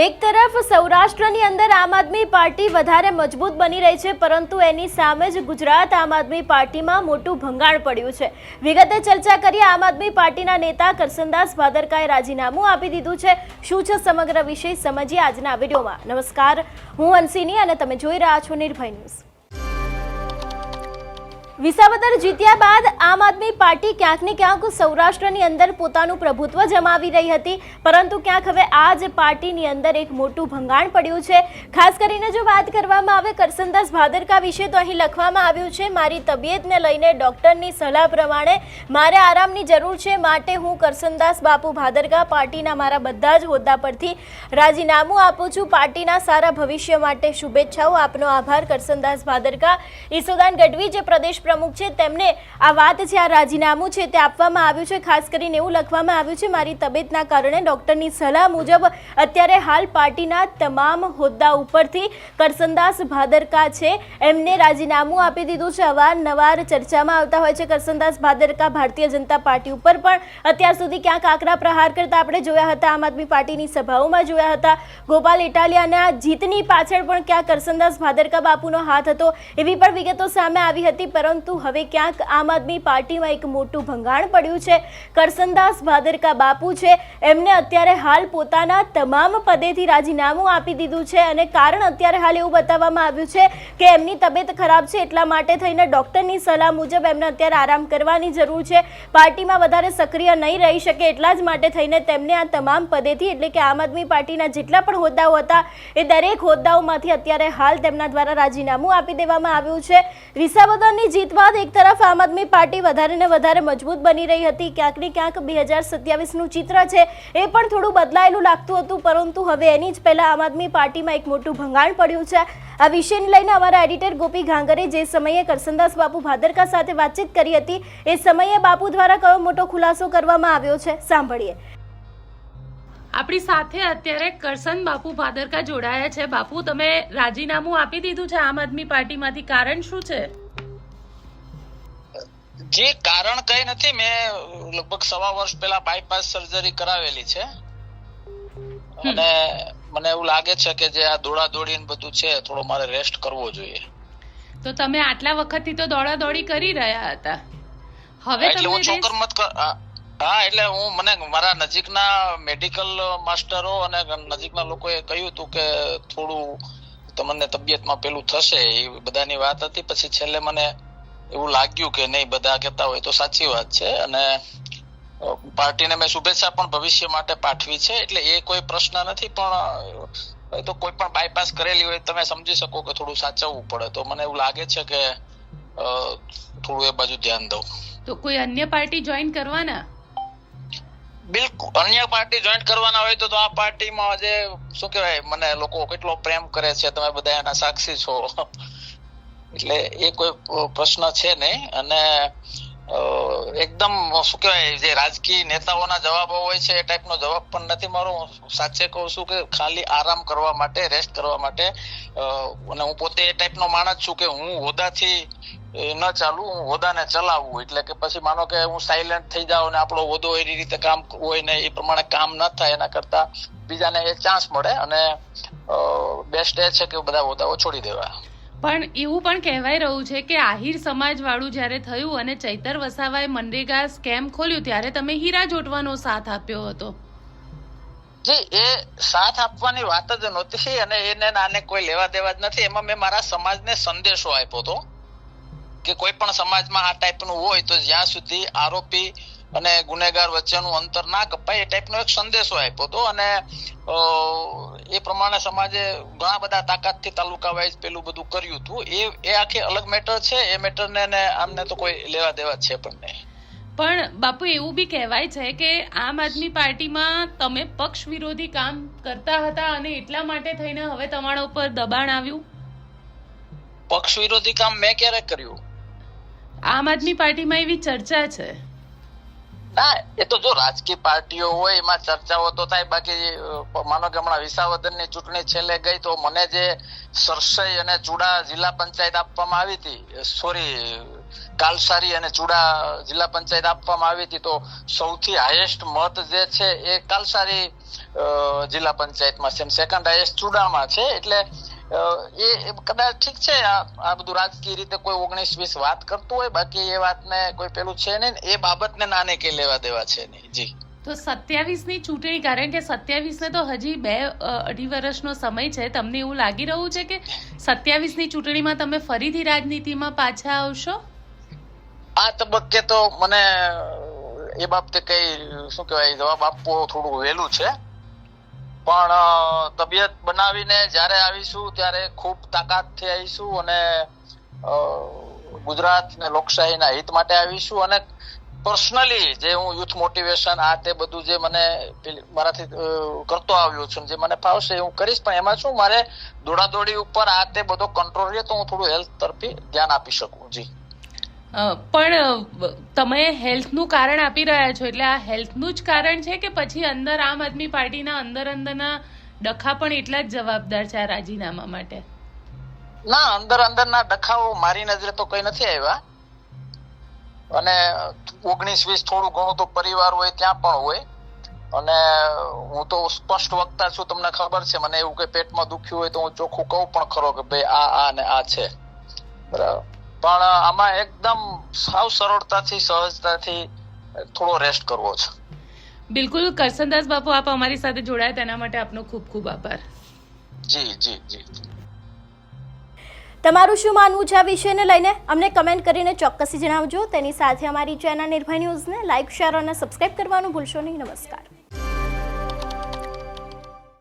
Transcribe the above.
એક તરફ સૌરાષ્ટ્રની અંદર આમ આદમી પાર્ટી વધારે મજબૂત બની રહી છે, પરંતુ એની સામે જ ગુજરાત આમ આદમી પાર્ટીમાં મોટું ભંગાણ પડ્યું છે. વિગતે ચર્ચા કરીએ, આમ આદમી પાર્ટીના નેતા કરસનદાસ ભાદરકાએ રાજીનામું આપી દીધું છે. શું છે સમગ્ર વિષય? સમજીએ આજના વિડીયોમાં. નમસ્કાર, હું અંશિની અને તમે જોઈ રહ્યા છો નિર્ભય ન્યૂઝ. વિસાવદર જીત્યા બાદ આમ આદમી પાર્ટી ક્યાંક ને ક્યાંક સૌરાષ્ટ્રની અંદર પોતાનું પ્રભુત્વ જમાવી રહી હતી. પરંતુ ક્યાંક હવે આ જ પાર્ટીની અંદર એક મોટું ભંગાણ પડ્યું છે. ખાસ કરીને જો વાત કરવામાં આવે કરસનદાસ ભાદરકા વિશે, તો અહીં લખવામાં આવ્યું છે, મારી તબિયતને લઈને ડૉક્ટરની સલાહ પ્રમાણે મારે આરામની જરૂર છે. માટે હું કરસનદાસ બાપુ ભાદરકા પાર્ટીના મારા બધા જ હોદ્દા પરથી રાજીનામું આપું છું. પાર્ટીના સારા ભવિષ્ય માટે શુભેચ્છાઓ. આપનો આભાર કરસનદાસ ભાદરકા. ઈસુદાન ગઢવી, જે પ્રદેશ પ્રમુખ છે, તેમને આ વાત છે, આ રાજીનામું છે તે આપવામાં આવ્યું છે. ખાસ કરીને એવું લખવામાં આવ્યું છે, મારી તબિયતના કારણે ડૉક્ટરની સલાહ મુજબ અત્યારે હાલ પાર્ટીના તમામ હોદ્દા ઉપરથી કરસનદાસ ભાદરકા છે, એમને રાજીનામું આપી દીધું છે. અવારનવાર ચર્ચામાં આવતા હોય છે, કરસનદાસ ભાદરકા ભારતીય જનતા પાર્ટી ઉપર પણ અત્યાર સુધી ક્યાંક આકરા પ્રહાર કરતા આપણે જોયા હતા. આમ આદમી પાર્ટીની સભાઓમાં જોયા હતા. ગોપાલ ઇટાલિયાના જીતની પાછળ પણ ક્યાં કરસનદાસ ભાદરકા બાપુનો હાથ હતો. એવી પણ વિગતો સામે આવી હતી, પરંતુ હવે ક્યાંક આમ આદમી પાર્ટીમાં એક મોટું ભંગાણ પડ્યું છે. કરસનદાસ ભાદરકા બાપુ છે. એમને અત્યારે હાલ પોતાના તમામ પદેથી રાજીનામું આપી દીધું છે અને કારણ અત્યારે હાલ એવું બતાવવામાં આવ્યું છે કે એમની તબિયત ખરાબ છે એટલા માટે થઈને ડૉક્ટરની સલાહ મુજબ એમને અત્યારે આરામ કરવાની જરૂર છે. પાર્ટીમાં વધારે સક્રિય નહીં રહી શકે એટલા જ માટે થઈને તેમને આ તમામ પદેથી, એટલે કે આમ આદમી પાર્ટીના જેટલા પણ હોદ્દાઓ હતા, એ દરેક હોદ્દાઓમાંથી અત્યારે હાલ તેમના દ્વારા રાજીનામું આપી દેવામાં આવ્યું છે. વિસાવદરની જીત બાદ એક તરફ આમ આદમી પાર્ટી વધારે ને વધારે મજબૂત બની રહી હતી. ક્યાંક ને ક્યાંક બે હજાર સત્યાવીસનું ચિત્ર છે એ પણ થોડું બદલાયેલું લાગતું હતું, પરંતુ હવે એની જ પહેલાં આમ આદમી પાર્ટીમાં એક મોટું ભંગાણ પડ્યું છે. આ વિષયને લઈને અમારા એડિટર ગોપી ઘાંગરે જે સમયે કરસનદાસ બાપુ ભાદરકા સાથે વાતચીત કરી હતી, એ સમયે બાપુ દ્વારા કયો મોટો ખુલાસો કરવામાં આવ્યો છે, સાંભળીએ. આપણી સાથે અત્યારે કરસન બાપુ ભાદરકા જોડાયા છે. બાપુ, તમે રાજીનામું આપી દીધું છે આમ આદમી પાર્ટીમાંથી. કારણ શું છે? જે કારણ કઈ નથી મેં લગભગ સવા વર્ષ પહેલા બાયપાસ સર્જરી કરાવેલી છે. અને મને એવું લાગે છે કે જે આ દોડા દોડી બધું છે થોડો મારે રેસ્ટ કરવો જોઈએ. તો તમે આટલા વખતથી તો દોડા દોડી કરી રહ્યા હતા. હવે એટલે હું ચોકર મત હા એટલે હું મને મારા નજીકના મેડિકલ માસ્ટરો અને નજીકના લોકોએ કહ્યું હતું કે થોડું તમને તબિયતમાં પેલું થશે એ બધાની વાત હતી. પછી છેલ્લે મને એવું લાગ્યું કે નહીં બધા કહેતા હોય તો સાચી વાત છે. અને પાર્ટીને મેં શુભેચ્છા પણ ભવિષ્ય માટે પાઠવી છે. એટલે એ કોઈ પ્રશ્ન નથી પણ તો કોઈ પણ બાયપાસ કરેલી હોય તમે સમજી શકો કે થોડું સાચવવું પડે. તો મને એવું લાગે છે કે થોડું એ બાજુ ધ્યાન દઉં. તો કોઈ અન્ય પાર્ટી જોઈન કરવાના? બિલકુલ અન્ય પાર્ટી જોઈન્ટ કરવાના હોય તો તો આ પાર્ટીમાં આજે શું કહેવાય મને લોકો કેટલો પ્રેમ કરે છે તમે બધા એના સાક્ષી છો. એટલે એ કોઈ પ્રશ્ન છે નહીં. અને એકદમ શું કહેવાય, જે રાજકીય નેતાઓના જવાબો હોય છે એ ટાઈપનો જવાબ પણ નથી મારો. સાચે કહું છું કે ખાલી આરામ કરવા માટે રેસ્ટ કરવા માટે અને હું પોતે એ ટાઈપનો માણસ છું કે હું હોદાથી ન ચાલું, હું હોદાને ચલાવવું એટલે કે પછી માનો કે હું સાયલેન્ટ થઈ જાઉં ને આપણો હોદો એની રીતે કામ હોય ને એ પ્રમાણે કામ ન થાય, એના કરતા બીજાને એ ચાન્સ મળે અને બેસ્ટ એ છે કે બધા હોદાઓ છોડી દેવા. પણ એવું પણ કહેવાય રહ્યું છે કે આહિર સમાજવાળું જ્યારે થયું અને ચૈતર વસાવાએ મનરેગા સ્કેમ ખોલ્યું, ત્યારે તમે હીરા જોટવાનો સાથ આપ્યો હતો. જી, એ સાથ આપવાની વાત જ નહોતી અને એને નાને કોઈ લેવા દેવા જ નથી. એમાં મેં મારા સમાજને સંદેશો આપ્યો હતો કે કોઈ પણ સમાજમાં આ ટાઈપનું હોય તો જ્યાં સુધી આરોપી અને ગુનેગાર વચ્ચેનું અંતર ના કપાય એ ટાઈપનો એક સંદેશો આપ્યો હતો. અને એ પ્રમાણે સમાજે ઘણા બધા તાકાતથી તાલુકા વાઇઝ પેલું બધું કર્યું હતું. એ એ આખી અલગ મેટર છે. એ મેટરને ને આમને તો કોઈ લેવા દેવા છે પણ નહીં. પણ બાપુ એવું બી કહેવાય છે કે આમ આદમી પાર્ટીમાં તમે પક્ષ વિરોધી કામ કરતા હતા અને એટલા માટે થઈને હવે તમારા ઉપર દબાણ આવ્યું? પક્ષ વિરોધી કામ મેં ક્યારે કર્યું? આમ આદમી પાર્ટીમાં એવી ચર્ચા છે. ના, એ તો જો રાજકીય પાર્ટીઓ હોય, એમાં ચર્ચાઓ તો થાય, બાકી માનો કે હમણાં વિસાવદરની ચૂંટણી છેલ્લે ગઈ, તો મને જે સરસઈ અને ચુડા જિલ્લા પંચાયત આપવામાં આવી હતી સોરી, કાલસારી અને ચુડા જિલ્લા પંચાયત આપવામાં આવી હતી, તો સૌથી હાઈએસ્ટ મત જે છે, એ કાલસારી જિલ્લા પંચાયતમાં છે. સેકન્ડ હાઈએસ્ટ ચુડામાં છે, એટલે એ કદાચ ઠીક છે આ આ બધું રાજકીય રીતે કોઈ ઓગણીસ વીસ વાત કરતું હોય બાકી એ વાતને કોઈ પેલું છે નહીં એ બાબતને નાને કે લેવા દેવા છે નહીં જી. તો સત્યાવીસની ચૂંટણી કારણ કે સત્યાવીસ ને તો હજી બે અઢી વર્ષનો સમય છે તમને એવું લાગી રહ્યું છે કે સત્યાવીસની ચૂંટણીમાં તમે ફરીથી રાજનીતિમાં પાછા આવશો? આ તબક્કે તો મને એ બાબતે કઈ શું કહેવાય જવાબ આપવો થોડું વહેલું છે. પણ તબિયત બનાવીને જ્યારે આવીશું ત્યારે ખૂબ તાકાતથી આવીશું અને ગુજરાત ને લોકશાહીના હિત માટે આવીશું અને પર્સનલી જે હું યુથ મોટિવેશન આ તે બધું જે મને મારાથી કરતો આવ્યો છું જે મને ફાવશે એ હું કરીશ, પણ એમાં શું મારે દોડાદોડી ઉપર આ તે બધો કંટ્રોલ રહે તો હું થોડું હેલ્થ તરફી ધ્યાન આપી શકું. જી. પણ તમે હેલ્થનું કારણ આપી રહ્યા છો, એટલે આ હેલ્થનું જ કારણ છે કે પછી અંદર આમ આદમી પાર્ટીના અંદર અંદરના ડખા પણ એટલા જ જવાબદાર છે આ રાજીનામા માટે? ના, અંદર અંદરના ડખાઓ મારી નજરે તો કઈ નથી આવ્યા. અને ઓગણીસ વીસ થોડું ઘણું તો પરિવાર હોય, ત્યાં પણ હોય. અને હું તો સ્પષ્ટ વક્તા છું, તમને ખબર છે, મને એવું કે પેટમાં દુખ્યું હોય તો હું ચોખ્ખું કહું પણ ખરો કે ભાઈ આ આ ને આ છે. બરાબર. પણ આમાં એકદમ સાવ સરળતાથી સહજતાથી થોડો રેસ્ટ કરવો છે. બિલકુલ કરસનદાસ બાપુ આપ અમારી સાથે જોડાયા તેના માટે આપનો ખૂબ ખૂબ આભાર. જી જી જી. તમારું શું માનવું છે આ વિષયને લઈને? અમને કમેન્ટ કરીને ચોક્કસથી જણાવજો. તેની સાથે અમારી ચેનલ નિર્ભય ન્યૂઝને લાઇક શેર અને સબસ્ક્રાઇબ કરવાનું ભૂલશો નહીં. નમસ્કાર.